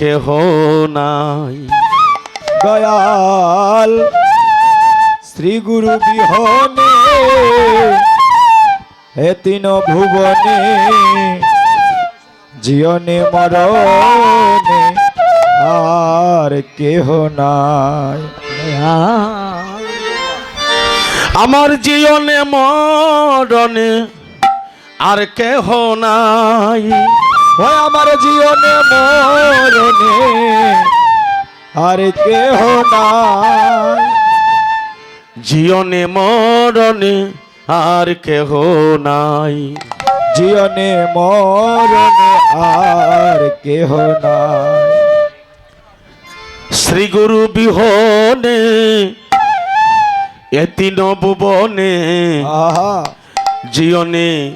কেহ নাই। দয়াল শ্রী গুরু বিহনে হে তিন ভুবনে জিয়নে মরণে আর কেহ নাই। আমার জীবনে মরণে আর কেহ নাই। ওই আমার জীবনে মরণে আর কেহ নাই। জীবনে মরণে আর কেহ নাই। জীবনে মরণে আর কেহ নাই। শ্রী গুরু বিহনে এতি নবনে আহা। জীবনে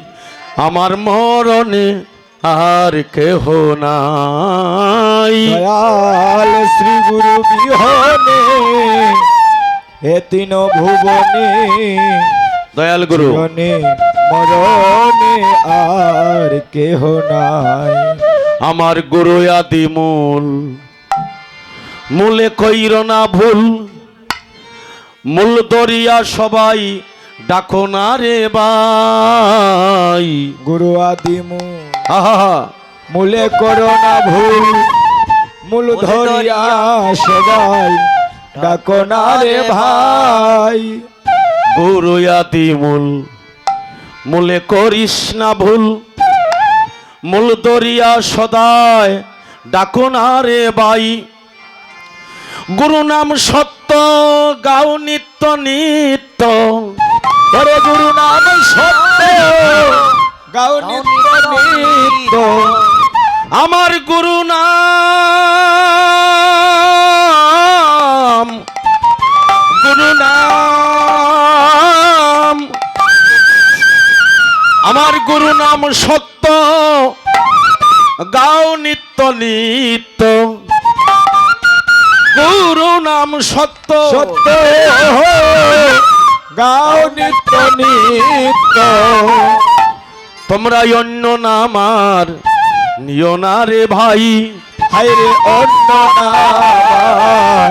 আমার মরণে আর কেহ নাই। দয়াল শ্রী গুরু বিহনে হে তিন ভুবনে দয়াল গুরু। মরণে আর কেহ নাই। আমার গুরু আদি মূল মূলে কইর না ভুল। মূল দরিয়া সবাই ডাকো না রে বাই গুরু আদিমু আহা মূলে করোনা ভুল মূল ধরিয়া সবাই। ডাকো না রে ভাই। গুরু আদি মূল মূলে করিস না ভুল মূল দরিয়া সদায়। ডাকো না রে বাই গুরু নাম সত্য গাও নিত্য নিত্য। ধরে গুরু নাম সত্য নিত্য আমার গুরু নাম গুরু নাম। আমার গুরু নাম সত্য গাও নিত্য নিত্য। গুরু নাম সত্য। সত্য। গাও নিত্য নিত্য। তোমরা অন্য নামার, নিও না রে ভাই। হাইরে অন্য নামার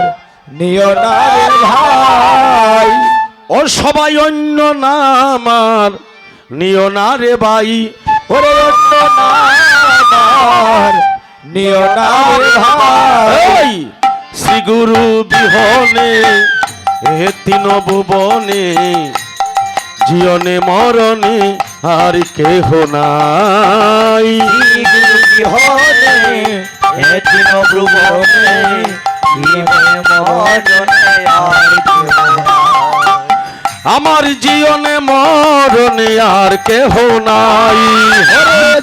নিয় না রে ভাই। ও সবাই অন্য নামার, নিও না রে ভাই। ওরে অন্য নামার নিয় না রে ভাই। শ্রী গুরু বিহনে হে তিন ভুবনে জীবনে মরণে আর কেহ নাই। তিন ভ্রুবনে জীবনে মরণে আর। আমার জীবনে মরণে আর কেহ নাই।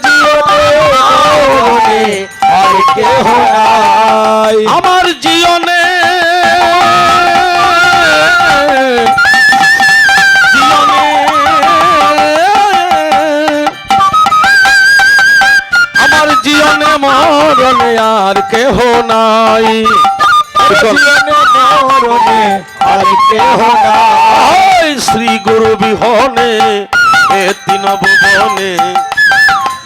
জীবনে আর কেহ নাই। আমার জীবনে নাই আর কেহ নাই শ্রী গুরু বিহনে এ তিন ভুবনে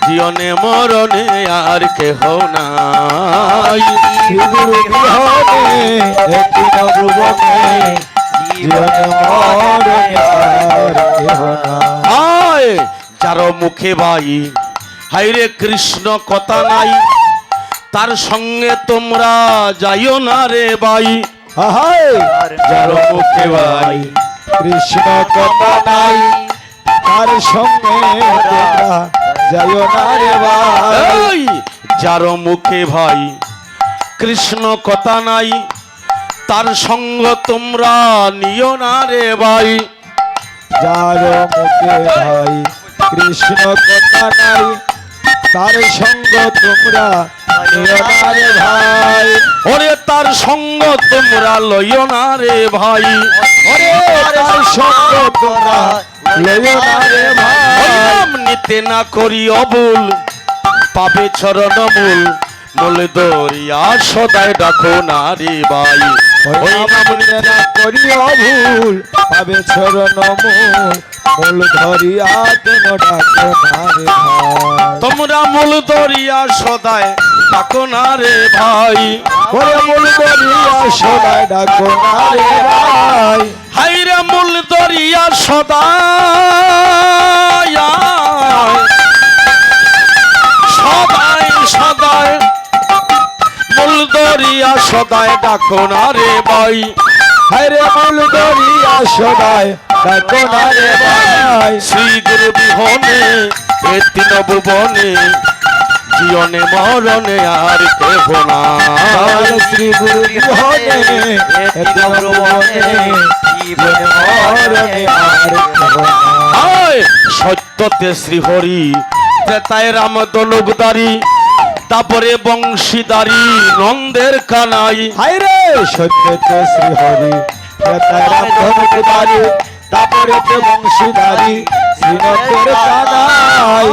জীবনে মরণে আর কেহ নাই। শ্রীগুরু বিহনে হে তিন ভ্রুবনে জীবনে মরণে আর কেহ নাই। যার মুখে ভাই হাইরে কৃষ্ণ কথা নাই। তার সঙ্গে তোমরা যাইও না রে ভাই। আহাই। যার মুখে ভাই। কৃষ্ণ কথা নাই। তার সঙ্গে তোমরা যাইও না রে ভাই। যার মুখে ভাই। কৃষ্ণ কথা নাই। তার সঙ্গ তোমরা নিও না রে ভাই। যার মুখে ভাই কৃষ্ণ কথা নাই। তার সঙ্গ তোমরা ভাই। ওরে তার সঙ্গ তোমরা লইও না রে ভাই। তার সঙ্গ তোমরা লইও না রে ভাই। নিতে না করি অবুল পাবে চরণ মূল দরিয়া সদায় ডাকো না রে ভাই ওই নাম নিতে না করিও ভুল পাবে চরণ মূল। মূল ধরিয়া কেন ডাকো না রে ভাই। তোমরা মূল দরিয়া সদায় ডাকো না রে ভাই। ওরে মূল দরিয়া সদায় ডাকো না রে ভাই। হাইরে মূল দরিয়া সদা দরিয়া সদাই ডাকো না রে ভাই। হায়রে মূল দরিয়া সদায় ডাকো না রে ভাই। শ্রী গুরু বিহনে এ তিন ভুবনে জীবনে মরণে আর কেহ না শ্রী গুরু বিহনে এত ভুবনে জীবনে মরণে আর কেহ না। হায় সত্যতে শ্রীহরি তেতায় রাম দলুকদারি। তারপরে বংশীদারি নন্দের কানাই। হায়রে সত্যতে শ্রী হরি রাম ধনুকদারি তারপরে তে বংশীধারী শ্রীনন্দের কানাই।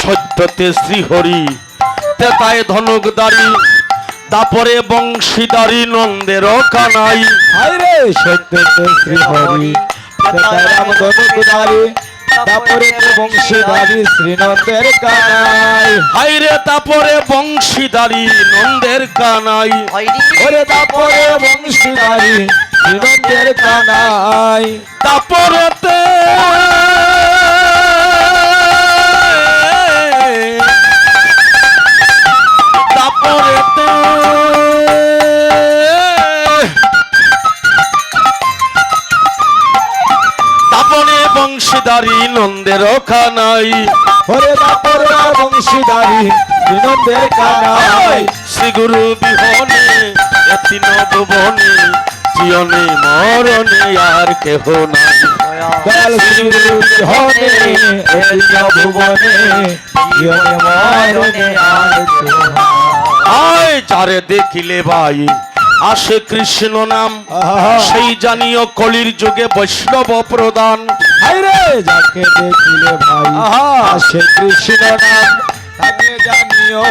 সত্যতে শ্রীহরি তেতায় ধনুকদারি তারপরে বংশীদারি নন্দের কানাই। হায়রে সত্যতে শ্রী হরি রাম ধনুকদারি তারপরে তে বংশীধারী শ্রীনন্দের কানাই। হাইরে তারপরে বংশীদারি নন্দের কানাই। ওরে তারপরে বংশীধারী শ্রীনন্দের কানাই। তারপরেতে বংশীদারি নন্দের খানাই ওরে তারপরে বংশীধারী শ্রীনন্দের কানাই শ্রী গুরু বিহনে এতি নবনে জীবনে মরণে আর কেহ নাই। দয়াল শ্রী গুরু বিহনে এলিয়া ভুবনে জীবনে মরণে আর কেহ না। আয় যারে দেখিলে ভাই আসে কৃষ্ণ নাম। সেই জানিও কলির যুগে বৈষ্ণব প্রদান যাকে দেখিলে ভাই। আসে কৃষ্ণ নাম তাকে জানিও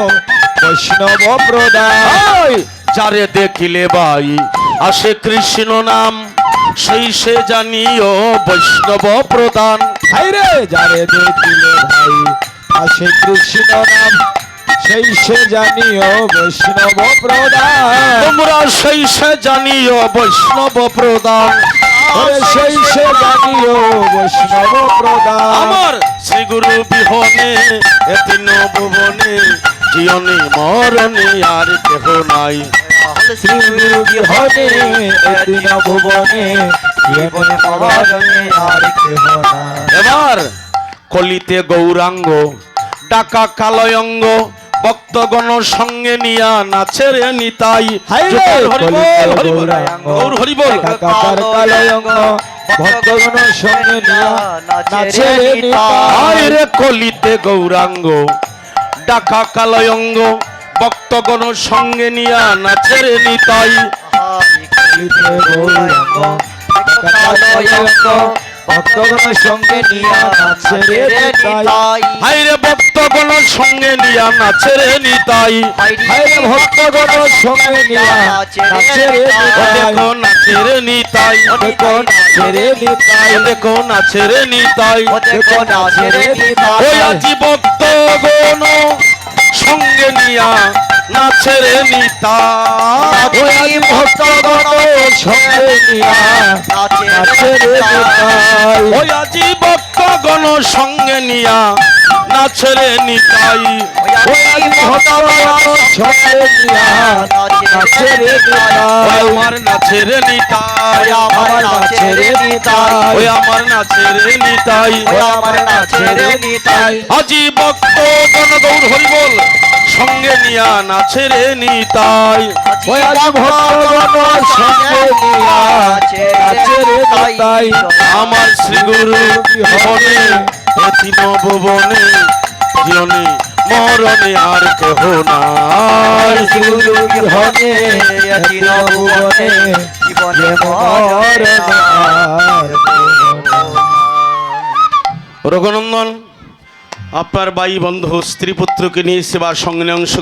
বৈষ্ণব প্রদান যারে দেখিলে ভাই আসে কৃষ্ণ নাম সেই সে জানিও বৈষ্ণব প্রদান যারে দেখিলে ভাই আসে কৃষ্ণ নাম সেই সে জানিও বৈষ্ণব প্রদান। তোমরা সেই সে জানিও বৈষ্ণব প্রদান। সেই সে জানিও বৈষ্ণব প্রদান। আমার শ্রী গুরু বিহনে এতি নবনে জীবনে মরণে আর কেহ নাই। শ্রী গুরু বিহনে এদিন ভুবনে জীবনে মরণে আর কেহ না এবার কলিতে গৌরাঙ্গ ডাকা কালয়ঙ্গ ভক্তগণ সঙ্গে নিয়া নাচের নিতাই। হায় রে, জোকার হরিবল, ভক্তগণ সঙ্গে নিয়া নাচে রে নিতাই। রে কলিতে গৌরাঙ্গ ডাকা কালয়ঙ্গ ভক্তগণ সঙ্গে নিয়া নাচের নিতাই। কলিতে গৌরাঙ্গ কাকার কালয়ঙ্গ ভক্তগণ সঙ্গে নিয়া নাচে রে নিতাই হায় রে ভক্তগণ সঙ্গে নিয়া নাচের নিতাই হায় রে ভক্তগণ সঙ্গে নিয়া নাচে রে নিতাই দেখো নিতাই দেখো নাচে রে নিতাই দেখো নিতাই নাচে রে নিতাই ওই আজি ভক্তগণ সঙ্গে নিয়া নাচের নিতা। ওই আজ ভক্তগণ সঙ্গে নিয়া নিতা। ওই আজি ভক্তগণ সঙ্গে নিয়া রে ওই নিতাই। আমার না ছেড়ে নিতাই, আমার না ছেড়ে নিতাই। ওই আমার ছেড়ে নিতাই, ওই আমার না ছেড়ে নিতাই। আজি ভক্ত গণগৌর হরিবল সঙ্গে নিয়া নাচের নিতাই। ওই আজ ভক্তগণ সঙ্গে নিয়া নাচে রে নিতাই। আমার শ্রী গুরু বিহনে এতি নবনে জীবনে মরণে আর কেহ নাই। গুরু বিহনে দিন ভুবনে জীবনে মরণে রঘুনন্দন আপনার বাই বন্ধু স্ত্রী পুত্রকে নিয়ে সেবার সঙ্গে অংশ